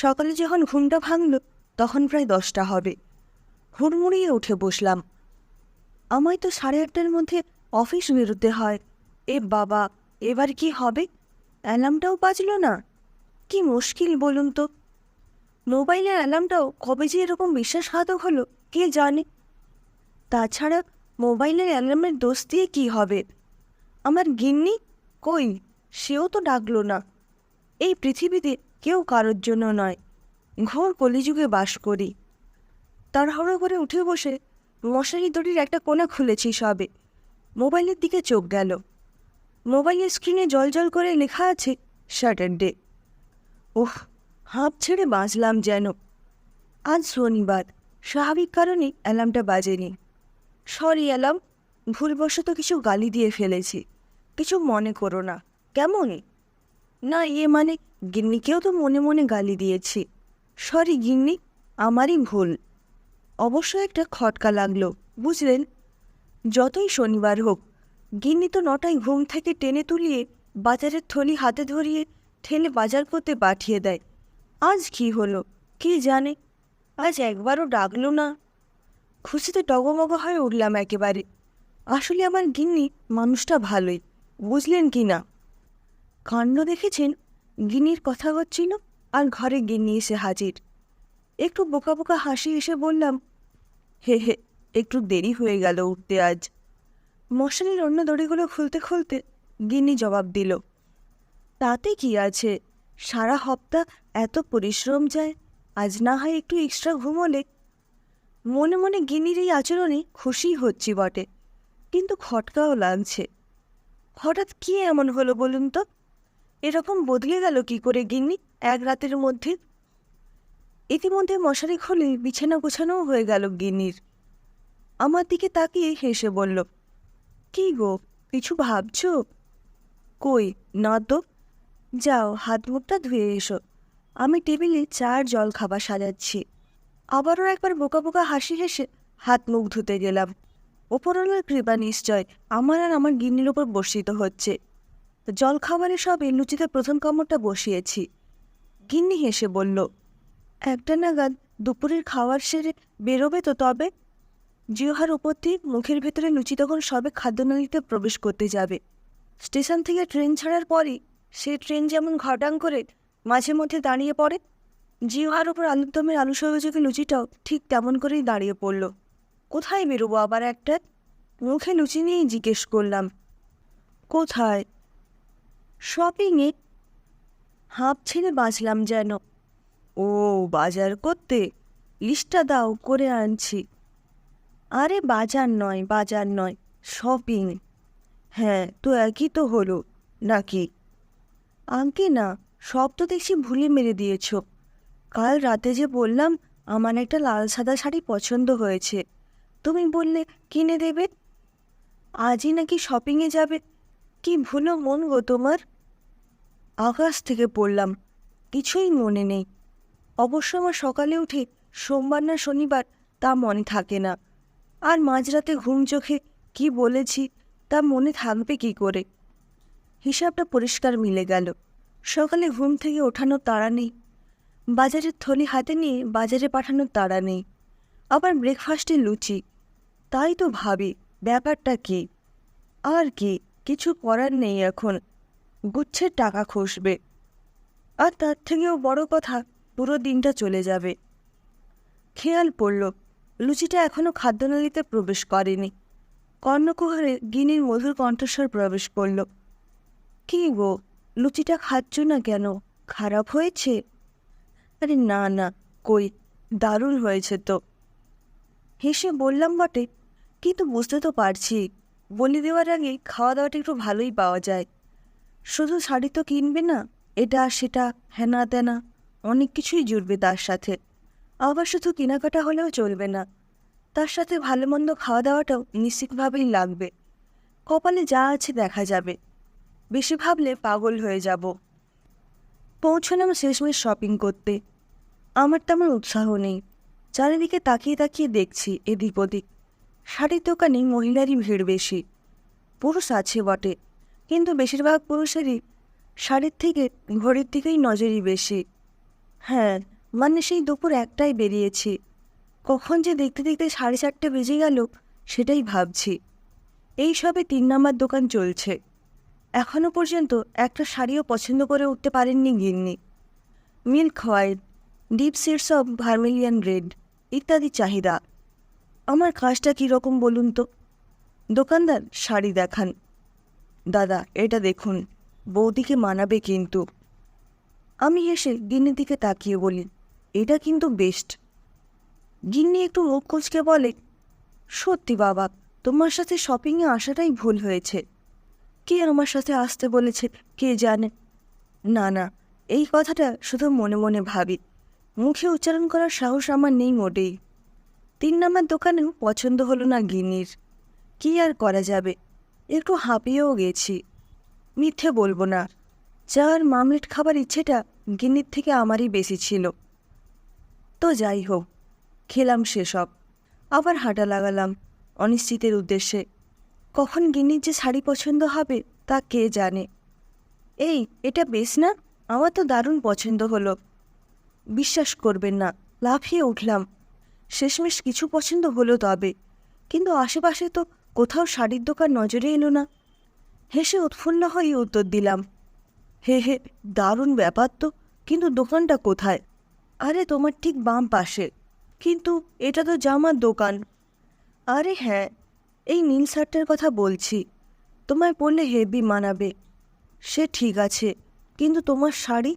সকালে যখন ঘুমটা ভাঙল, তখন প্রায় দশটা হবে। হুড়মুড়িয়ে উঠে বসলাম। আমায় তো সাড়ে আটটার মধ্যে অফিস বেরোতে হয়। এ বাবা, এবার কি হবে? অ্যালার্মটাও বাজলো না। কি মুশকিল বলুন তো। মোবাইলের অ্যালার্মটাও কবে যে এরকম বিশ্বাসঘাতক হলো, কে জানে? তাছাড়া মোবাইলের অ্যালার্মের দোষ দিয়ে কী হবে? আমার গিন্নি কই? সেও তো ডাকলো না। এই পৃথিবীতে কেউ কারোর জন্য নয়। ঘোর কলিযুগে বাস করি। তাড়াহুড়ো করে উঠে বসে মশারি দড়ির একটা কোণা খুলেছি সবে। মোবাইলের দিকে চোখ গেল। মোবাইলের স্ক্রিনে জল জল করে লেখা আছে স্যাটারডে ওহ, হাঁপ ছেড়ে বাঁচলাম যেন। আজ শনিবার। স্বাভাবিক কারণে অ্যালার্মটা বাজেনি। Sorry, alarm. ভুলবশত কিছু গালি দিয়ে ফেলেছি। কিছু মনে করো না। কেমন? না ইয়ে মানে গিন্নিকেও তো মনে মনে গালি দিয়েছি। সরি গিন্নি, আমারই ভুল। অবশ্য একটা খটকা লাগল, বুঝলেন? যতই শনিবার হোক, গিন্নি তো নটায় ঘুম থেকে টেনে তুলিয়ে বাজারের থলি হাতে ধরিয়ে ঠেলে বাজার করতে পাঠিয়ে দেয়। আজ কি হলো, কে জানে? আজ একবারও ডাকলো না। খুশিতে টগমগ হয়ে উঠলাম একেবারে। আসলে আমার গিন্নি মানুষটা ভালোই, বুঝলেন কি না? কাণ্ড দেখেছেন? গিনির কথা হচ্ছিল আর ঘরে গিন্নি এসে হাজির। একটু বোকা বোকা হাসি এসে বললাম, হে হে, একটু দেরি হয়ে গেল উঠতে আজ। মশারির অন্য দড়িগুলো খুলতে খুলতে গিন্নি জবাব দিল, তাতে কি আছে? সারা হপ্তা এত পরিশ্রম যায়, আজ না হয় একটু এক্সট্রা ঘুমোলে। মনে মনে গিনির এই আচরণে খুশি হচ্ছি বটে, কিন্তু খটকাও লাগছে। হঠাৎ কি এমন হলো বলুন তো? এরকম বদলে গেল কি করে, গিন্নি? এক রাতের মধ্যে। ইতিমধ্যে মশারি খুলে বিছানা গোছানোও হয়ে গেল গিন্নির। আমার দিকে তাকিয়ে হেসে বলল, কি গো, কিছু ভাবছ? কই না তো যাও, হাত মুখটা ধুয়ে এসো। আমি টেবিলে চার জল খাবার সাজাচ্ছি। আবারও একবার বোকা বোকা হাসি হেসে হাত মুখ ধুতে গেলাম। ওপরওয়ালার কৃপা নিশ্চয় আমার আর আমার গিন্নির ওপর বর্ষিত হচ্ছে। জল খাবারে সবে লুচিতে প্রথম কামড়টা বসিয়েছি। গিন্নি হেসে বলল, একটা নাগাদ দুপুরের খাওয়ার সেরে বেরোবে তো তবে। জিওহার উপর দিয়ে মুখের ভেতরে লুচি তখন সবে খাদ্যনালীতে প্রবেশ করতে যাবে। স্টেশন থেকে ট্রেন ছাড়ার পরই সে ট্রেন যেমন ঘটাং করে মাঝে মধ্যে দাঁড়িয়ে পড়ে জিওহার ওপর আলুরদমের আলু সহযোগী লুচিটাও ঠিক তেমন করেই দাঁড়িয়ে পড়ল। কোথায় বেরোবো আবার একটা? মুখে লুচি নিয়েই জিজ্ঞেস করলাম। কোথায়? শপিংয়ে হাঁপ ছেড়ে বাঁচলাম যেন। ও, বাজার করতে লিস্টটা দাও, করে আনছি। আরে, বাজার নয় বাজার নয় শপিং হ্যাঁ তো একই তো হলো, নাকি? আঙ্কে না সব তো দেখছি ভুলে মেরে দিয়েছ। কাল রাতে যে বললাম, আমার একটা লাল সাদা শাড়ি পছন্দ হয়েছে। তুমি বললে, কিনে দেবে? আজই নাকি শপিংয়ে যাবে? কি ভুলো মন গো তোমার? আকাশ থেকে পড়লাম, কিছুই মনে নেই। অবশ্য আমার সকালে উঠে সোমবার না শনিবার তা মনে থাকে না। আর মাঝরাতে ঘুম চোখে কি বলেছি তা মনে থাকবে কি করে? হিসাবটা পরিষ্কার মিলে গেল। সকালে ঘুম থেকে ওঠানোর তাড়া নেই। বাজারের থলি হাতে নিয়ে বাজারে পাঠানোর তাড়া নেই। আবার ব্রেকফাস্টে লুচি। তাই তো ভাবি, ব্যাপারটা কি? আর কি? কিছু করার নেই এখন। গুচ্ছের টাকা খসবে। আর তার থেকেও বড় কথা, পুরো দিনটা চলে যাবে। খেয়াল পড়ল, লুচিটা এখনও খাদ্যনালীতে প্রবেশ করেনি। কর্ণকুহারে গিনির মধুর কণ্ঠস্বর প্রবেশ করল। কি গো, লুচিটা খাচ্ছ না কেন? খারাপ হয়েছে? আরে না না, কই, দারুণ হয়েছে তো। হেসে বললাম বটে, কিন্তু বুঝতে তো পারছি। বলি দেওয়ার আগে খাওয়া দাওয়াটা একটু ভালোই পাওয়া যায়। শুধু শাড়ি তো কিনবে না, এটা, সেটা হেনা তেনা অনেক কিছুই জুড়বে তার সাথে। আবার শুধু কেনাকাটা হলেও চলবে না। তার সাথে ভালো মন্দ খাওয়া দাওয়াটাও নিশ্চিতভাবেই লাগবে। কপালে যা আছে দেখা যাবে। বেশি ভাবলে পাগল হয়ে যাব। পৌঁছলাম শেষমেশ শপিং করতে। আমার তেমন উৎসাহ নেই। চারিদিকে তাকিয়ে তাকিয়ে দেখছি এদিক ওদিক শাড়ির দোকানে মহিলারই ভিড় বেশি। পুরুষ আছে বটে, কিন্তু বেশিরভাগ পুরুষেরই শাড়ির থেকে ঘড়ির দিকেই নজরই বেশি। হ্যাঁ মানে সেই দুপুর একটাই বেরিয়েছি। কখন যে দেখতে দেখতে সাড়ে চারটে বেজে গেল, সেটাই ভাবছি। এই সবে তিন নাম্বার দোকান চলছে। এখনও পর্যন্ত একটা শাড়িও পছন্দ করে উঠতে পারেননি গিন্নি। Milk white, deep seeds of vermilion red ইত্যাদি চাহিদা। আমার কাজটা কীরকম বলুন তো? দোকানদার, শাড়ি দেখান। দাদা, এটা দেখুন, বৌদিকে মানাবে কিন্তু। আমি এসে গিন্নির দিকে তাকিয়ে বলি, এটা কিন্তু বেস্ট গিন্নি একটু মুখ কুচকে বলে, সত্যি বাবা, তোমার সাথে শপিংয়ে আসাটাই ভুল হয়েছে। কে আমার সাথে আসতে বলেছে, কে জানে? না না, এই কথাটা শুধু মনে মনে ভাবি। মুখে উচ্চারণ করার সাহস আমার নেই মোটেই। তিন নাম্বার দোকানেও পছন্দ হলো না গিন্নির। কি আর করা যাবে? একটু হাঁপিয়েও গেছি। মিথ্যে বলব না। আর মামলেট খাবার ইচ্ছেটা গিন্নির থেকে আমারই বেশি ছিল। তো যাই হোক, খেলাম সেসব। আবার হাঁটা লাগালাম অনিশ্চিতের উদ্দেশ্যে। কখন গিনির যে শাড়ি পছন্দ হবে তা কে জানে? এই, এটা বেশ না? আমার তো দারুণ পছন্দ হলো। বিশ্বাস করবেন না, লাফিয়ে উঠলাম। শেষমেশ কিছু পছন্দ হলো তবে, কিন্তু আশেপাশে তো কোথাও শাড়ির দোকান নজরে এলো না। হেসে উৎফুল্ল হয়ে উত্তর দিলাম, হে হে, দারুণ ব্যাপার তো, কিন্তু দোকানটা কোথায়? আরে, তোমার ঠিক বাম পাশে, কিন্তু এটা তো জামার দোকান। আরে হ্যাঁ এই নীল শার্টটার কথা বলছি, তোমায় পরলে হেভি মানাবে। সে ঠিক আছে, কিন্তু তোমার শাড়ি,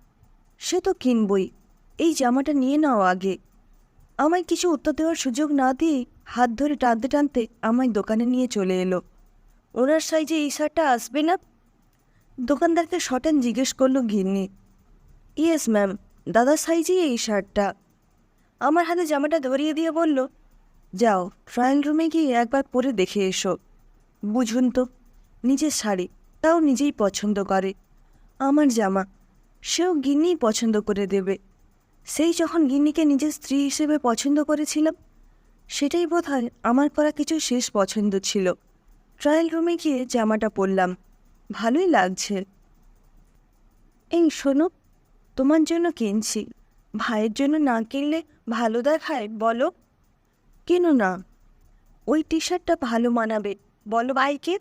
সে তো কিনবই, এই জামাটা নিয়ে নাও আগে। আমায় কিছু উত্তর দেওয়ার সুযোগ না দিয়ে হাত ধরে টানতে টানতে আমায় দোকানে নিয়ে চলে এলো। ওনার সাইজে এই শার্টটা আসবে না? দোকানদারকে শটান জিজ্ঞেস করল ঘিন্নি ইয়েস, ম্যাম, দাদার সাইজেই এই শার্টটা। আমার হাতে জামাটা ধরিয়ে দিয়ে বলল, যাও, ট্রায়াল রুমে গিয়ে একবার পরে দেখে এসো। বুঝুন তো, নিজের শাড়ি, তাও নিজেই পছন্দ করে। আমার জামা, সেও গিন্নিই পছন্দ করে দেবে। সেই যখন গিন্নিকে নিজের স্ত্রী হিসেবে পছন্দ করেছিলাম, সেটাই বোধ আমার করা কিছু শেষ পছন্দ ছিল। ট্রায়াল রুমে গিয়ে জামাটা পরলাম। ভালোই লাগছে। এই শোনো, তোমার জন্য কিনছি। ভাইয়ের জন্য না কিনলে ভালো দেখায়, বলো। কেন না? ওই টি শার্টটা ভালো মানাবে, বলো ভাইকে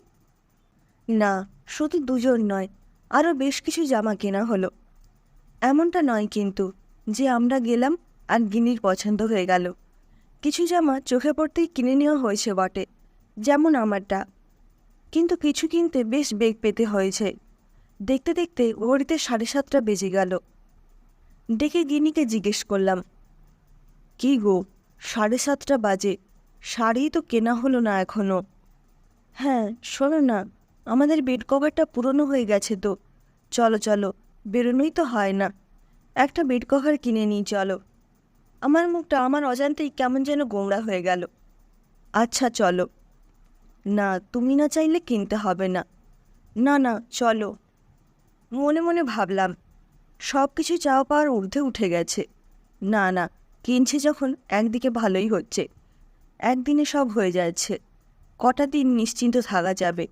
না, শুধু দুজন নয় আরও বেশ কিছু জামা কেনা হলো। এমনটা নয় কিন্তু। যে আমরা গেলাম আর গিনির পছন্দ হয়ে গেল। কিছু জামা চোখে পড়তেই কিনে নেওয়া হয়েছে বটে, যেমন আমারটা। কিন্তু কিছু কিনতে বেশ বেগ পেতে হয়েছে। দেখতে দেখতে ঘড়িতে সাড়ে সাতটা বেজে গেল। ডেকে গিনিকে জিজ্ঞেস করলাম, কি গো, সাড়ে সাতটা বাজে শাড়ি তো কেনা হলো না এখনও? হ্যাঁ শোনো না, আমাদের বেড কভারটা পুরনো হয়ে গেছে তো। চলো চলো, বেরোনোই তো হয় না। একটা বেড কভার কিনে নিই চলো। আমার মুখটা, আমার অজান্তেই কেমন যেন গোমড়া হয়ে গেল। আচ্ছা চলো। না, তুমি না চাইলে কিনতে হবে না। না না, চলো। মনে মনে ভাবলাম সব কিছু চাওয়া পাওয়ার ঊর্ধ্বে উঠে গেছে। না না, কিনছে যখন একদিকে ভালোই হচ্ছে। একদিনে সব হয়ে যাচ্ছে। কটা দিন নিশ্চিন্ত থাকা যাবে।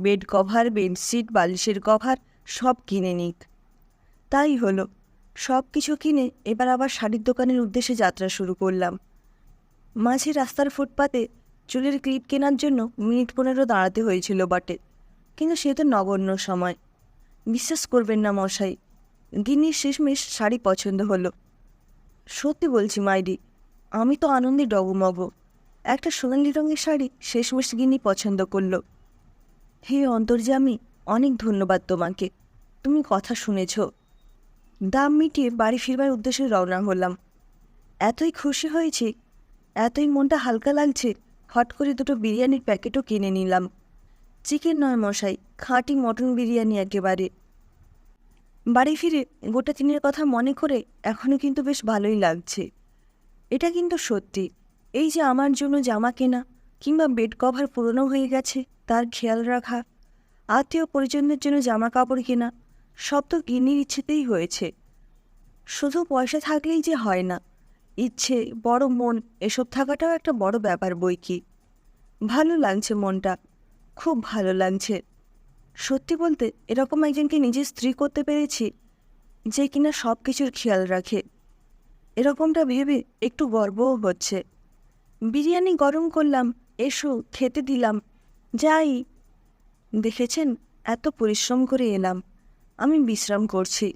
বেড কভার বেডশিট, বালিশের কভার, সব কিনে নিক। তাই হলো। সব কিছু কিনে এবার আবার শাড়ির দোকানের উদ্দেশ্যে যাত্রা শুরু করলাম। মাঝে রাস্তার ফুটপাতে চুলের ক্লিপ কেনার জন্য মিনিট পনেরো দাঁড়াতে হয়েছিল বটে, কিন্তু সে তো নগণ্য সময়। বিশ্বাস করবেন না মশাই, গিন্নির শেষমেশ শাড়ি পছন্দ হলো। সত্যি বলছি, মাইডি, আমি তো আনন্দে ডগমগ। একটা সোনালি রঙের শাড়ি শেষমেশ গিনি পছন্দ করল। হে অন্তর্যামী, অনেক ধন্যবাদ তোমাকে। তুমি কথা শুনেছ। দাম মিটিয়ে বাড়ি ফিরবার উদ্দেশ্যে রওনা হলাম। এতই খুশি হয়েছি, এতই মনটা হালকা লাগছে, হট করে দুটো বিরিয়ানির প্যাকেটও কিনে নিলাম। চিকেন নয় মশাই, খাঁটি মটন বিরিয়ানি একেবারে। বাড়ি ফিরে গোটা দিনের কথা মনে করে এখনও কিন্তু বেশ ভালোই লাগছে। এটা কিন্তু সত্যি, এই যে আমার জন্য জামা কেনা কিংবা বেড কভার পুরনো হয়ে গেছে, তার খেয়াল রাখা। আত্মীয় পরিজনদের জন্য জামা কাপড় কেনা সব তো গিন্নির ইচ্ছেতেই হয়েছে। শুধু পয়সা থাকলেই যে হয় না, ইচ্ছে, বড় মন, এসব থাকাটাও একটা বড় ব্যাপার বই কি। ভালো লাগছে মনটা, খুব ভালো লাগছে। সত্যি বলতে, এরকম একজনকে নিজের স্ত্রী করতে পেরেছি, যে কিনা সব কিছুর খেয়াল রাখে। এরকমটা ভেবে একটু গর্বও হচ্ছে। বিরিয়ানি গরম করলাম, এসো, খেতে দিলাম, যাই। দেখেছেন, এত পরিশ্রম করে এলাম। আমি বিশ্রাম করছি।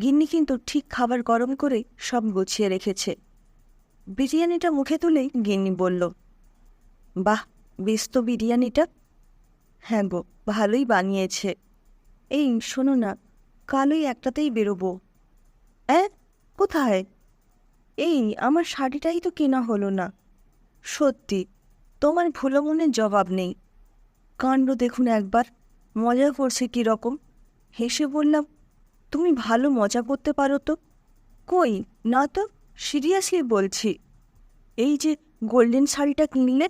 গিন্নি কিন্তু ঠিক খাবার গরম করে সব গুছিয়ে রেখেছে। বিরিয়ানিটা মুখে তুলেই গিন্নি বলল, বাহ বেশ তো বিরিয়ানিটা? হ্যাঁ গো, ভালোই বানিয়েছে। এই শোনো না, কালই একটাতেই বেরোবো। অ্যাঁ, কোথায়? এই, আমার শাড়িটাই তো কেনা হলো না। সত্যি, তোমার ভুলো মনের জবাব নেই। কাণ্ড দেখুন একবার, মজা করছে কী রকম হেসে বললাম, তুমি ভালো মজা করতে পারো তো? কই? না তো, সিরিয়াসলি বলছি। এই যে গোল্ডেন শাড়িটা কিনলে?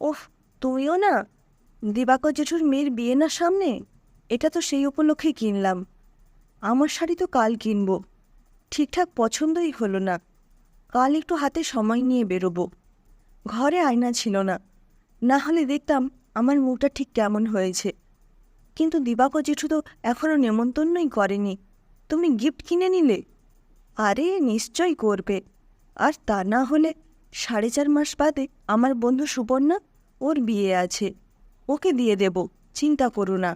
ওহ তুমিও না? দিবাকর জেঠুর মেয়ের বিয়ে না সামনে? এটা তো সেই উপলক্ষে কিনলাম। আমার শাড়ি তো কাল কিনবো। ঠিকঠাক পছন্দই হলো না। কাল একটু হাতে সময় নিয়ে বেরোবো। ঘরে আয়না ছিল না। না হলে দেখতাম আমার মুখটা ঠিক কেমন হয়েছে। কিন্তু দিবাকর জেঠু তো এখনও নেমন্তন্নই করেনি। তুমি গিফট কিনে নিলে? আরে নিশ্চয় করবে। আর তা না হলে সাড়ে চার মাস বাদে আমার বন্ধু সুপর্ণা ওর বিয়ে আছে। ওকে দিয়ে দেব, চিন্তা করো না।